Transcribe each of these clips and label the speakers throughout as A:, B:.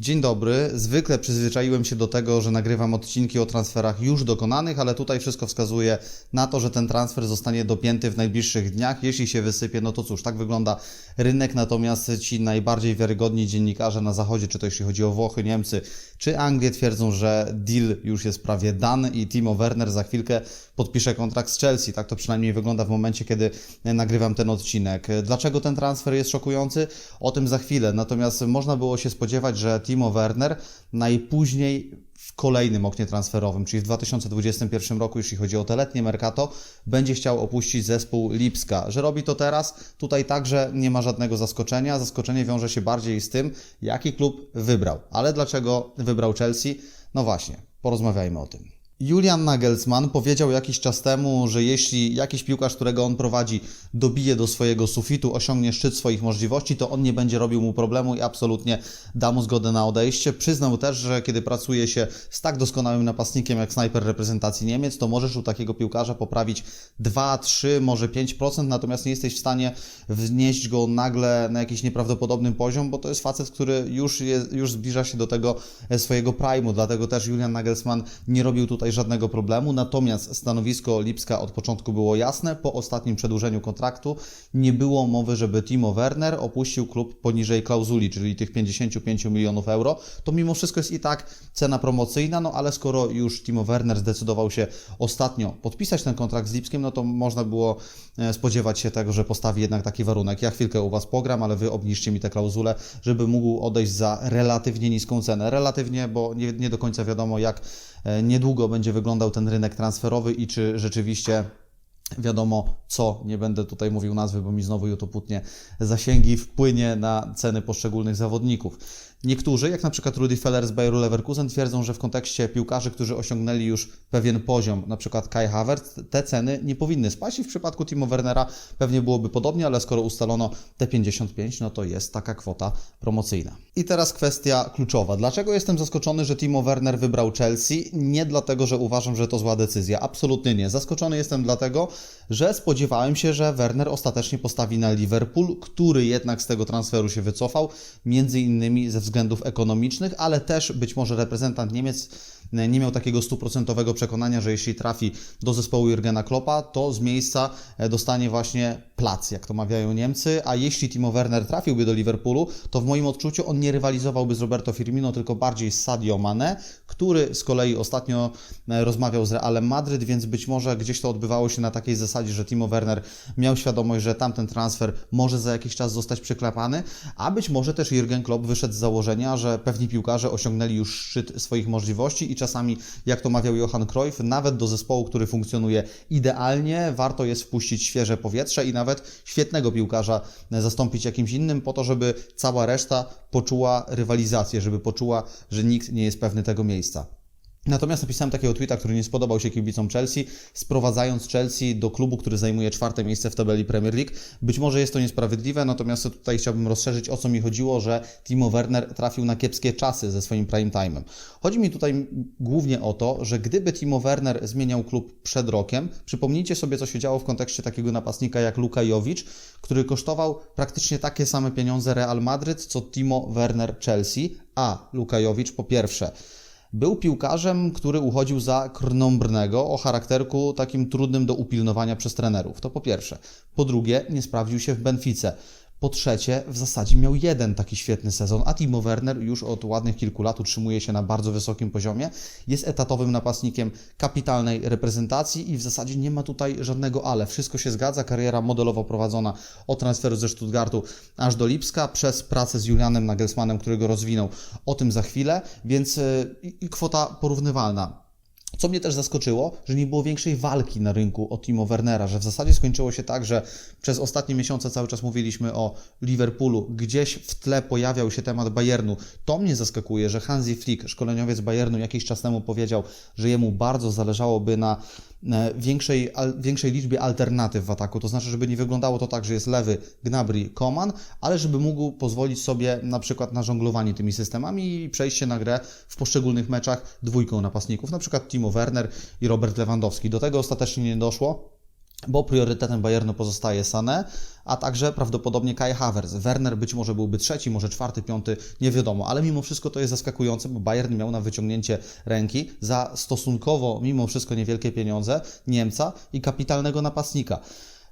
A: Dzień dobry. Zwykle przyzwyczaiłem się do tego, że nagrywam odcinki o transferach już dokonanych, ale tutaj wszystko wskazuje na to, że ten transfer zostanie dopięty w najbliższych dniach. Jeśli się wysypie, no to cóż, tak wygląda rynek. Natomiast ci najbardziej wiarygodni dziennikarze na zachodzie, czy to jeśli chodzi o Włochy, Niemcy, czy Anglię, twierdzą, że deal już jest prawie dany i Timo Werner za chwilkę podpisze kontrakt z Chelsea. Tak to przynajmniej wygląda w momencie, kiedy nagrywam ten odcinek. Dlaczego ten transfer jest szokujący? O tym za chwilę. Natomiast można było się spodziewać, że Timo Werner najpóźniej w kolejnym oknie transferowym, czyli w 2021 roku, jeśli chodzi o te letnie Mercato, będzie chciał opuścić zespół Lipska. Że robi to teraz, tutaj także nie ma żadnego zaskoczenia. Zaskoczenie wiąże się bardziej z tym, jaki klub wybrał. Ale dlaczego wybrał Chelsea? No właśnie, porozmawiajmy o tym. Julian Nagelsmann powiedział jakiś czas temu, że jeśli jakiś piłkarz, którego on prowadzi, dobije do swojego sufitu, osiągnie szczyt swoich możliwości, to on nie będzie robił mu problemu i absolutnie da mu zgodę na odejście. Przyznał też, że kiedy pracuje się z tak doskonałym napastnikiem jak snajper reprezentacji Niemiec, to możesz u takiego piłkarza poprawić 2, 3, może 5%, natomiast nie jesteś w stanie wnieść go nagle na jakiś nieprawdopodobny poziom, bo to jest facet, który już, jest, już zbliża się do tego swojego prime'u, dlatego też Julian Nagelsmann nie robił tutaj tutaj żadnego problemu, natomiast stanowisko Lipska od początku było jasne. Po ostatnim przedłużeniu kontraktu nie było mowy, żeby Timo Werner opuścił klub poniżej klauzuli, czyli tych 55 milionów euro. To mimo wszystko jest i tak cena promocyjna, no ale skoro już Timo Werner zdecydował się ostatnio podpisać ten kontrakt z Lipskiem, no to można było e, spodziewać się tego, że postawi jednak taki warunek. Ja chwilkę u Was pogram, ale Wy obniżcie mi tę klauzulę, żeby mógł odejść za relatywnie niską cenę. Relatywnie, bo nie, nie do końca wiadomo, jak niedługo będzie wyglądał ten rynek transferowy i czy rzeczywiście wiadomo co, nie będę tutaj mówił nazwy, bo mi znowu YouTube putnie zasięgi, wpłynie na ceny poszczególnych zawodników. Niektórzy, jak na przykład Rudi Feller z Bayeru Leverkusen, twierdzą, że w kontekście piłkarzy, którzy osiągnęli już pewien poziom, na przykład Kai Havertz, te ceny nie powinny spaść i w przypadku Timo Wernera pewnie byłoby podobnie, ale skoro ustalono te 55, no to jest taka kwota promocyjna. I teraz kwestia kluczowa. Dlaczego jestem zaskoczony, że Timo Werner wybrał Chelsea? Nie dlatego, że uważam, że to zła decyzja. Absolutnie nie. Zaskoczony jestem dlatego, że spodziewałem się, że Werner ostatecznie postawi na Liverpool, który jednak z tego transferu się wycofał, między innymi ze względów ekonomicznych, ale też być może reprezentant Niemiec nie miał takiego stuprocentowego przekonania, że jeśli trafi do zespołu Jurgena Kloppa, to z miejsca e, dostanie właśnie plac, jak to mawiają Niemcy, a jeśli Timo Werner trafiłby do Liverpoolu, to w moim odczuciu on nie rywalizowałby z Roberto Firmino, tylko bardziej z Sadio Mane, który z kolei ostatnio e, rozmawiał z Realem Madryt, więc być może gdzieś to odbywało się na takiej zasadzie, że Timo Werner miał świadomość, że tamten transfer może za jakiś czas zostać przyklepany, a być może też Jurgen Klopp wyszedł z założenia, że pewni piłkarze osiągnęli już szczyt swoich możliwości i czasami, jak to mawiał Johan Cruyff, nawet do zespołu, który funkcjonuje idealnie, warto jest wpuścić świeże powietrze i nawet świetnego piłkarza zastąpić jakimś innym, po to, żeby cała reszta poczuła rywalizację, żeby poczuła, że nikt nie jest pewny tego miejsca. Natomiast napisałem takiego tweeta, który nie spodobał się kibicom Chelsea, sprowadzając Chelsea do klubu, który zajmuje czwarte miejsce w tabeli Premier League. Być może jest to niesprawiedliwe, natomiast tutaj chciałbym rozszerzyć, o co mi chodziło, że Timo Werner trafił na kiepskie czasy ze swoim prime time'em. Chodzi mi tutaj głównie o to, że gdyby Timo Werner zmieniał klub przed rokiem, przypomnijcie sobie, co się działo w kontekście takiego napastnika jak Luka który kosztował praktycznie takie same pieniądze Real Madryt, co Timo Werner Chelsea, a Luka po pierwsze był piłkarzem, który uchodził za krnąbrnego o charakterku takim trudnym do upilnowania przez trenerów. To po pierwsze. Po drugie, nie sprawdził się w Benfice. Po trzecie, w zasadzie miał jeden taki świetny sezon, a Timo Werner już od ładnych kilku lat utrzymuje się na bardzo wysokim poziomie. Jest etatowym napastnikiem kapitalnej reprezentacji i w zasadzie nie ma tutaj żadnego ale. Wszystko się zgadza. Kariera modelowo prowadzona od transferu ze Stuttgartu aż do Lipska przez pracę z Julianem Nagelsmannem, który go rozwinął. O tym za chwilę, więc y, kwota porównywalna. Co mnie też zaskoczyło, że nie było większej walki na rynku o Timo Wernera, że w zasadzie skończyło się tak, że przez ostatnie miesiące cały czas mówiliśmy o Liverpoolu, gdzieś w tle pojawiał się temat Bayernu. To mnie zaskakuje, że Hansi Flick, szkoleniowiec Bayernu, jakiś czas temu powiedział, że jemu bardzo zależałoby na e, większej, większej liczbie alternatyw w ataku. To znaczy, żeby nie wyglądało to tak, że jest lewy Gnabry, Koman, ale żeby mógł pozwolić sobie na przykład na żonglowanie tymi systemami i przejście na grę w poszczególnych meczach dwójką napastników, na przykład Timo Werner i Robert Lewandowski. Do tego ostatecznie nie doszło. bo priorytetem Bayernu pozostaje Sané, a także prawdopodobnie Kai Havertz. Werner być może byłby trzeci, może czwarty, piąty, nie wiadomo, ale mimo wszystko to jest zaskakujące, bo Bayern miał na wyciągnięcie ręki za stosunkowo, mimo wszystko niewielkie pieniądze Niemca i kapitalnego napastnika.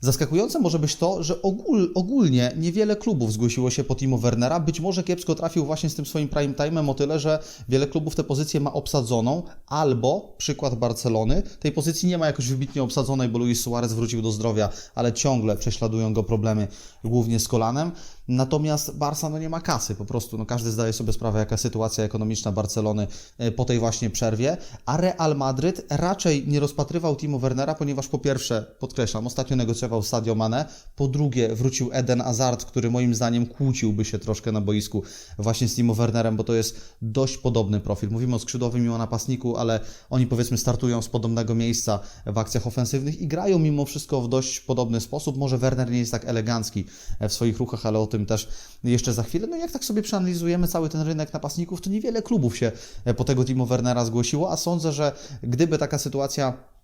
A: Zaskakujące może być to, że ogól, ogólnie niewiele klubów zgłosiło się po Timo Wernera. Być może kiepsko trafił właśnie z tym swoim prime time'em o tyle, że wiele klubów tę pozycję ma obsadzoną, albo przykład Barcelony, tej pozycji nie ma jakoś wybitnie obsadzonej, bo Luis Suarez wrócił do zdrowia, ale ciągle prześladują go problemy głównie z kolanem. Natomiast Barca no nie ma kasy, po prostu no każdy zdaje sobie sprawę, jaka sytuacja ekonomiczna Barcelony e, po tej właśnie przerwie, a Real Madryt raczej nie rozpatrywał Timo Wernera, ponieważ po pierwsze, podkreślam, ostatnio negocjował Sadio Mane, po drugie wrócił Eden Hazard, który moim zdaniem kłóciłby się troszkę na boisku właśnie z Timo Wernerem, bo to jest dość podobny profil. Mówimy o skrzydłowym i o napastniku, ale oni powiedzmy startują z podobnego miejsca w akcjach ofensywnych i grają mimo wszystko w dość podobny sposób. Może Werner nie jest tak elegancki w swoich ruchach, ale o tym też jeszcze za chwilę. No jak tak sobie przeanalizujemy cały ten rynek napastników, to niewiele klubów się po tego Timo Wernera zgłosiło, a sądzę, że gdyby taka sytuacja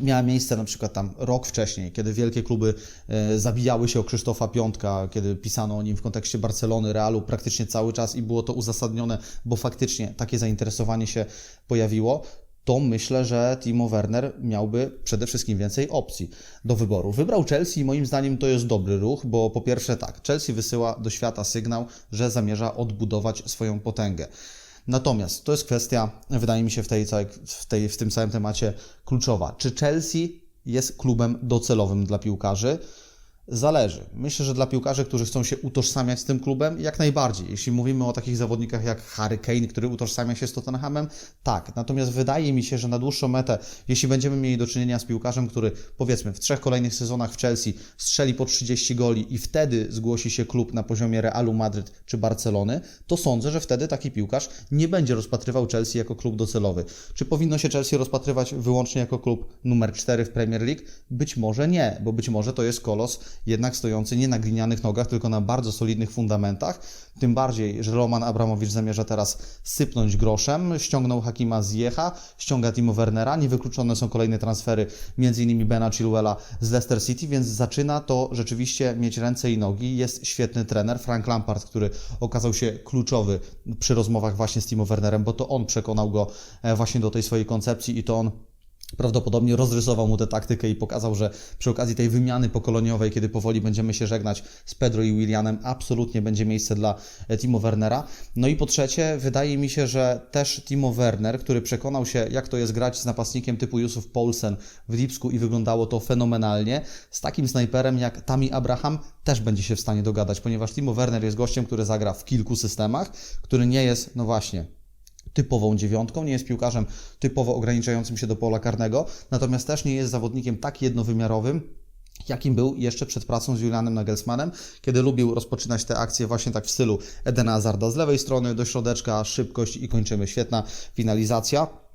A: miała miejsce na przykład tam rok wcześniej, kiedy wielkie kluby e, zabijały się o Krzysztofa Piątka, kiedy pisano o nim w kontekście Barcelony, Realu praktycznie cały czas i było to uzasadnione, bo faktycznie takie zainteresowanie się pojawiło, to myślę, że Timo Werner miałby przede wszystkim więcej opcji do wyboru. Wybrał Chelsea i moim zdaniem to jest dobry ruch, bo po pierwsze tak, Chelsea wysyła do świata sygnał, że zamierza odbudować swoją potęgę. Natomiast to jest kwestia, wydaje mi się, w, tej, w, tej, w tym całym temacie kluczowa. Czy Chelsea jest klubem docelowym dla piłkarzy? Zależy. Myślę, że dla piłkarzy, którzy chcą się utożsamiać z tym klubem, jak najbardziej. Jeśli mówimy o takich zawodnikach jak Harry Kane, który utożsamia się z Tottenhamem, tak. Natomiast wydaje mi się, że na dłuższą metę, jeśli będziemy mieli do czynienia z piłkarzem, który powiedzmy w trzech kolejnych sezonach w Chelsea strzeli po 30 goli i wtedy zgłosi się klub na poziomie Realu Madryt czy Barcelony, to sądzę, że wtedy taki piłkarz nie będzie rozpatrywał Chelsea jako klub docelowy. Czy powinno się Chelsea rozpatrywać wyłącznie jako klub numer 4 w Premier League? Być może nie, bo być może to jest kolos jednak stojący nie na glinianych nogach, tylko na bardzo solidnych fundamentach. Tym bardziej, że Roman Abramowicz zamierza teraz sypnąć groszem, ściągnął Hakima Zjecha, ściąga Timo Wernera, niewykluczone są kolejne transfery, m.in. Bena Chilwella z Leicester City, więc zaczyna to rzeczywiście mieć ręce i nogi. Jest świetny trener, Frank Lampard, który okazał się kluczowy przy rozmowach właśnie z Timo Wernerem, bo to on przekonał go e, właśnie do tej swojej koncepcji i to on Prawdopodobnie rozrysował mu tę taktykę i pokazał, że przy okazji tej wymiany pokoleniowej, kiedy powoli będziemy się żegnać z Pedro i Williamem, absolutnie będzie miejsce dla e, Timo Wernera. No i po trzecie, wydaje mi się, że też Timo Werner, który przekonał się, jak to jest grać z napastnikiem typu Yusuf Poulsen w Lipsku i wyglądało to fenomenalnie, z takim snajperem jak Tami Abraham też będzie się w stanie dogadać, ponieważ Timo Werner jest gościem, który zagra w kilku systemach, który nie jest, no właśnie, typową dziewiątką, nie jest piłkarzem typowo ograniczającym się do pola karnego, natomiast też nie jest zawodnikiem tak jednowymiarowym, jakim był jeszcze przed pracą z Julianem Nagelsmannem, kiedy lubił rozpoczynać te akcje właśnie tak w stylu Edena Hazarda z lewej strony do środeczka, szybkość i kończymy. Świetna finalizacja.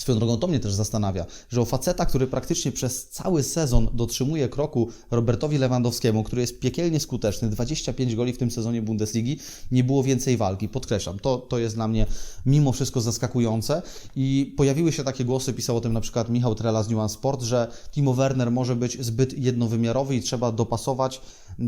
A: Swoją drogą to mnie też zastanawia, że o faceta, który praktycznie przez cały sezon dotrzymuje kroku Robertowi Lewandowskiemu, który jest piekielnie skuteczny, 25 goli w tym sezonie Bundesligi, nie było więcej walki. Podkreślam, to, to jest dla mnie mimo wszystko zaskakujące i pojawiły się takie głosy, pisał o tym na przykład Michał Trela z Nuance Sport, że Timo Werner może być zbyt jednowymiarowy i trzeba dopasować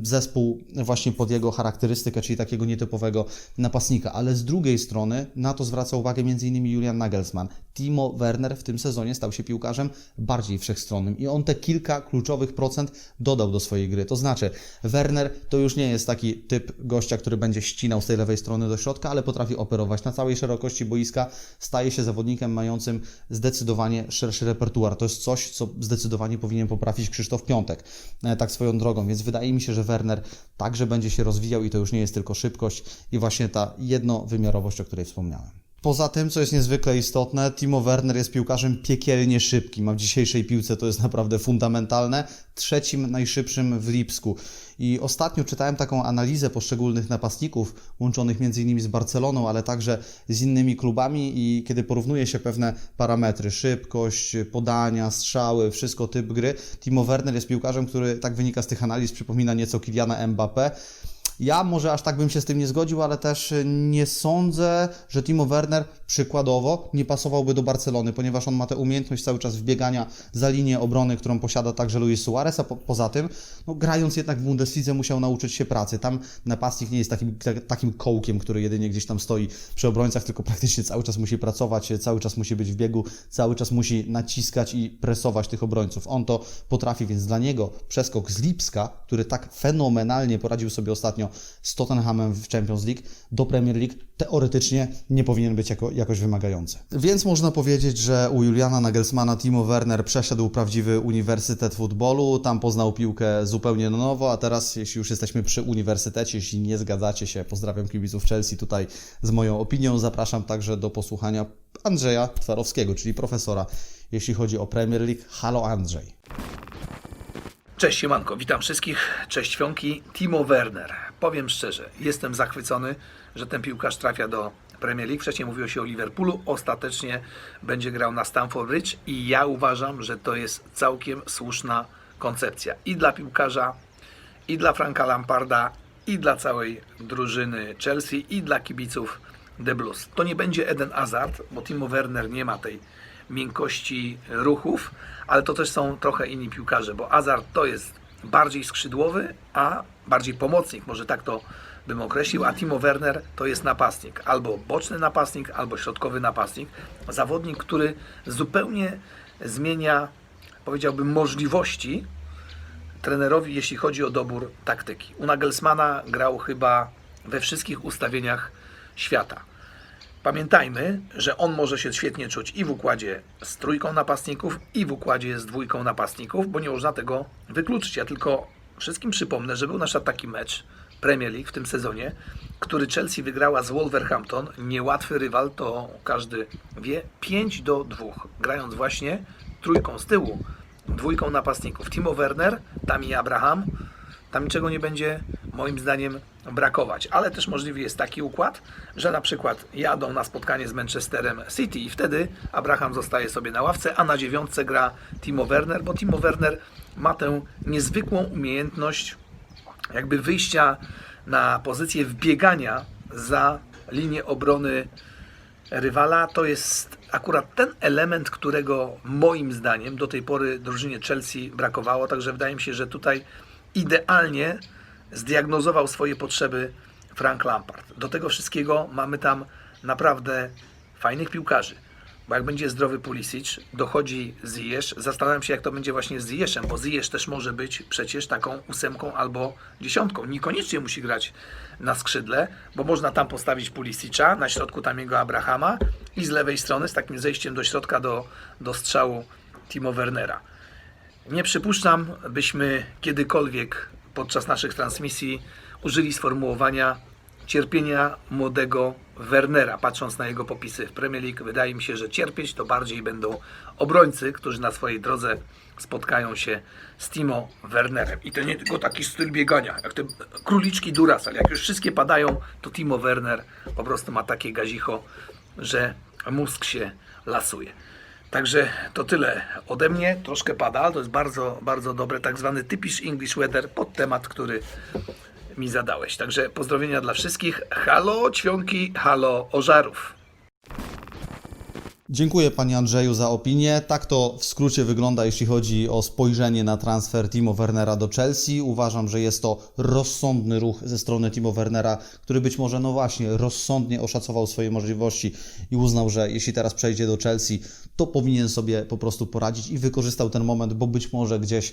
A: zespół właśnie pod jego charakterystykę, czyli takiego nietypowego napastnika. Ale z drugiej strony na to zwraca uwagę m.in. Julian Nagelsmann. Timo Werner w tym sezonie stał się piłkarzem bardziej wszechstronnym i on te kilka kluczowych procent dodał do swojej gry. To znaczy, Werner to już nie jest taki typ gościa, który będzie ścinał z tej lewej strony do środka, ale potrafi operować na całej szerokości boiska. Staje się zawodnikiem mającym zdecydowanie szerszy repertuar. To jest coś, co zdecydowanie powinien poprawić Krzysztof Piątek, e, tak swoją drogą. Więc wydaje mi się, że Werner także będzie się rozwijał i to już nie jest tylko szybkość i właśnie ta jednowymiarowość, o której wspomniałem. Poza tym, co jest niezwykle istotne, Timo Werner jest piłkarzem piekielnie szybkim, a w dzisiejszej piłce to jest naprawdę fundamentalne. Trzecim najszybszym w Lipsku. I ostatnio czytałem taką analizę poszczególnych napastników, łączonych m.in. z Barceloną, ale także z innymi klubami i kiedy porównuje się pewne parametry, szybkość, podania, strzały, wszystko typ gry, Timo Werner jest piłkarzem, który, tak wynika z tych analiz, przypomina nieco Kiliana Mbappé Ja może aż tak bym się z tym nie zgodził, ale też y, nie sądzę, że Timo Werner przykładowo nie pasowałby do Barcelony, ponieważ on ma tę umiejętność cały czas wbiegania za linię obrony, którą posiada także Luis Suarez, a po, poza tym, no, grając jednak w Bundeslidze musiał nauczyć się pracy. Tam napastnik nie jest takim, ta- takim kołkiem, który jedynie gdzieś tam stoi przy obrońcach, tylko praktycznie cały czas musi pracować, cały czas musi być w biegu, cały czas musi naciskać i presować tych obrońców. On to potrafi, więc dla niego przeskok z Lipska, który tak fenomenalnie poradził sobie ostatnio z Tottenhamem w Champions League, do Premier League teoretycznie nie powinien być jako, jakoś wymagający. Więc można powiedzieć, że u Juliana Nagelsmana Timo Werner przeszedł prawdziwy uniwersytet futbolu, tam poznał piłkę zupełnie na nowo, a teraz jeśli już jesteśmy przy uniwersytecie, jeśli nie zgadzacie się, pozdrawiam kibiców Chelsea tutaj z moją opinią, zapraszam także do posłuchania Andrzeja Twarowskiego, czyli profesora, jeśli chodzi o Premier League. Halo Andrzej.
B: Cześć Siemanko, witam wszystkich. Cześć Fionki, Timo Werner. Powiem szczerze, jestem zachwycony, że ten piłkarz trafia do Premier League. Wcześniej mówiło się o Liverpoolu, ostatecznie będzie grał na Stamford Bridge i ja uważam, że to jest całkiem słuszna koncepcja i dla piłkarza, i dla Franka Lamparda, i dla całej drużyny Chelsea, i dla kibiców The Blues. To nie będzie Eden Hazard, bo Timo Werner nie ma tej miękkości ruchów, ale to też są trochę inni piłkarze, bo Hazard to jest bardziej skrzydłowy, a bardziej pomocnik, może tak to bym określił, a Timo Werner to jest napastnik, albo boczny napastnik, albo środkowy napastnik, zawodnik, który zupełnie zmienia, powiedziałbym, możliwości trenerowi, jeśli chodzi o dobór taktyki. U Nagelsmana grał chyba we wszystkich ustawieniach świata. Pamiętajmy, że on może się świetnie czuć i w układzie z trójką napastników, i w układzie z dwójką napastników, bo nie można tego wykluczyć. Ja tylko wszystkim przypomnę, że był nasz taki mecz Premier League w tym sezonie, który Chelsea wygrała z Wolverhampton. Niełatwy rywal, to każdy wie. 5 do 2, grając właśnie trójką z tyłu, dwójką napastników. Timo Werner, tam i Abraham, tam niczego nie będzie moim zdaniem brakować. Ale też możliwy jest taki układ, że na przykład jadą na spotkanie z Manchesterem City i wtedy Abraham zostaje sobie na ławce, a na dziewiątce gra Timo Werner, bo Timo Werner ma tę niezwykłą umiejętność jakby wyjścia na pozycję wbiegania za linię obrony rywala. To jest akurat ten element, którego moim zdaniem do tej pory drużynie Chelsea brakowało. Także wydaje mi się, że tutaj idealnie zdiagnozował swoje potrzeby Frank Lampard. Do tego wszystkiego mamy tam naprawdę fajnych piłkarzy. Bo jak będzie zdrowy Pulisic, dochodzi Ziyech. Zastanawiam się, jak to będzie właśnie z Ziyechem, bo Ziyech też może być przecież taką ósemką albo dziesiątką. Niekoniecznie musi grać na skrzydle, bo można tam postawić Pulisicza, na środku tam jego Abrahama i z lewej strony z takim zejściem do środka do, do strzału Timo Wernera. Nie przypuszczam, byśmy kiedykolwiek podczas naszych transmisji użyli sformułowania cierpienia młodego Wernera. Patrząc na jego popisy w Premier League, wydaje mi się, że cierpieć to bardziej będą obrońcy, którzy na swojej drodze spotkają się z Timo Wernerem. I to nie tylko taki styl biegania, jak te króliczki Duracell. Jak już wszystkie padają, to Timo Werner po prostu ma takie gazicho, że mózg się lasuje. Także to tyle ode mnie. Troszkę pada, to jest bardzo, bardzo dobre, tak zwany typisz English weather pod temat, który mi zadałeś. Także pozdrowienia dla wszystkich. Halo ćwionki, halo ożarów.
A: Dziękuję Panie Andrzeju za opinię. Tak to w skrócie wygląda, jeśli chodzi o spojrzenie na transfer Timo Wernera do Chelsea. Uważam, że jest to rozsądny ruch ze strony Timo Wernera, który być może, no właśnie, rozsądnie oszacował swoje możliwości i uznał, że jeśli teraz przejdzie do Chelsea, to powinien sobie po prostu poradzić i wykorzystał ten moment, bo być może gdzieś,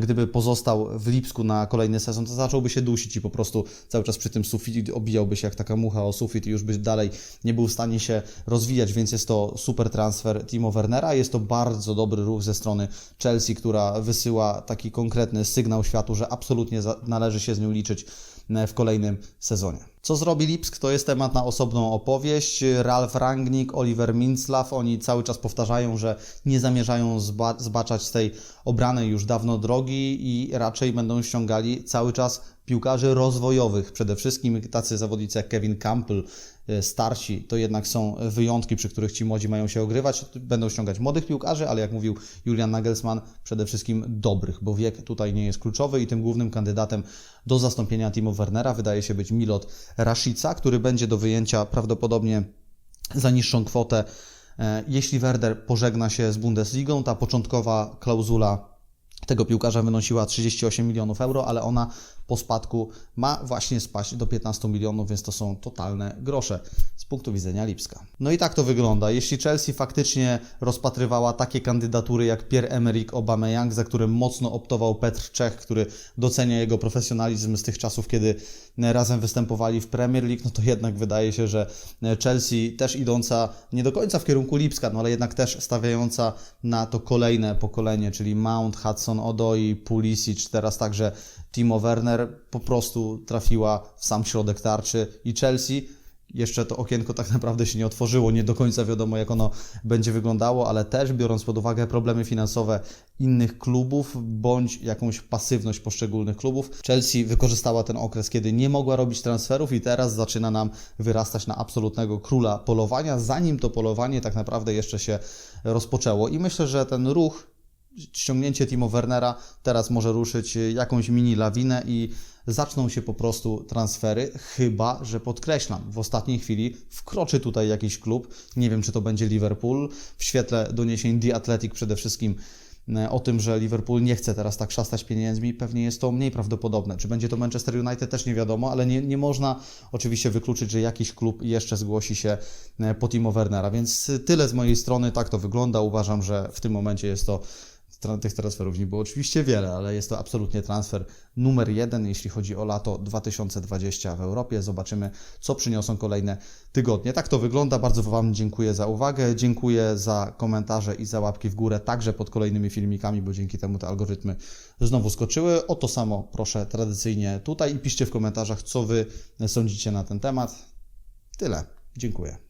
A: gdyby pozostał w Lipsku na kolejny sezon, to zacząłby się dusić i po prostu cały czas przy tym suficie obijałby się jak taka mucha o sufit i już by dalej nie był w stanie się rozwijać, więc jest to super transfer Timo Wernera. Jest to bardzo dobry ruch ze strony Chelsea, która wysyła taki konkretny sygnał światu, że absolutnie należy się z nią liczyć e, w kolejnym sezonie. Co zrobi Lipsk, to jest temat na osobną opowieść. Ralf Rangnick, Oliver Minzlaff, oni cały czas powtarzają, że nie zamierzają zba- zbaczać z tej obranej już dawno drogi i raczej będą ściągali cały czas piłkarzy rozwojowych, przede wszystkim tacy zawodnicy jak Kevin Campbell, starsi to jednak są wyjątki, przy których ci młodzi mają się ogrywać. Będą ściągać młodych piłkarzy, ale jak mówił Julian Nagelsmann, przede wszystkim dobrych, bo wiek tutaj nie jest kluczowy i tym głównym kandydatem do zastąpienia Timo Wernera wydaje się być Milot Rashica, który będzie do wyjęcia prawdopodobnie za niższą kwotę. E, Jeśli Werder pożegna się z Bundesligą, ta początkowa klauzula tego piłkarza wynosiła 38 milionów euro, ale ona po spadku ma właśnie spaść do 15 milionów, więc to są totalne grosze z punktu widzenia Lipska. No i tak to wygląda. Jeśli Chelsea faktycznie rozpatrywała takie kandydatury jak Pierre-Emerick Aubameyang, za którym mocno optował Petr Czech, który docenia jego profesjonalizm z tych czasów, kiedy razem występowali w Premier League, no to jednak wydaje się, że Chelsea też idąca nie do końca w kierunku Lipska, no ale jednak też stawiająca na to kolejne pokolenie, czyli Mount, Hudson, Odoi, Pulisic, teraz także Timo Werner po prostu trafiła w sam środek tarczy i Chelsea. Jeszcze to okienko tak naprawdę się nie otworzyło, nie do końca wiadomo jak ono będzie wyglądało, ale też biorąc pod uwagę problemy finansowe innych klubów bądź jakąś pasywność poszczególnych klubów, Chelsea wykorzystała ten okres, kiedy nie mogła robić transferów i teraz zaczyna nam wyrastać na absolutnego króla polowania, zanim to polowanie tak naprawdę jeszcze się rozpoczęło. I myślę, że ten ruch ściągnięcie Timo Wernera teraz może ruszyć jakąś mini lawinę i zaczną się po prostu transfery, chyba, że podkreślam, w ostatniej chwili wkroczy tutaj jakiś klub, nie wiem czy to będzie Liverpool, w świetle doniesień The Athletic przede wszystkim e, o tym, że Liverpool nie chce teraz tak szastać pieniędzmi, pewnie jest to mniej prawdopodobne. Czy będzie to Manchester United też nie wiadomo, ale nie, nie można oczywiście wykluczyć, że jakiś klub jeszcze zgłosi się e, po Timo Wernera, więc tyle z mojej strony, tak to wygląda. Uważam, że w tym momencie jest to tych transferów nie było oczywiście wiele, ale jest to absolutnie transfer numer jeden, jeśli chodzi o lato 2020 w Europie. Zobaczymy, co przyniosą kolejne tygodnie. Tak to wygląda. Bardzo Wam dziękuję za uwagę. Dziękuję za komentarze i za łapki w górę, także pod kolejnymi filmikami, bo dzięki temu te algorytmy znowu skoczyły. O to samo proszę tradycyjnie tutaj i piszcie w komentarzach, co Wy sądzicie na ten temat. Tyle. Dziękuję.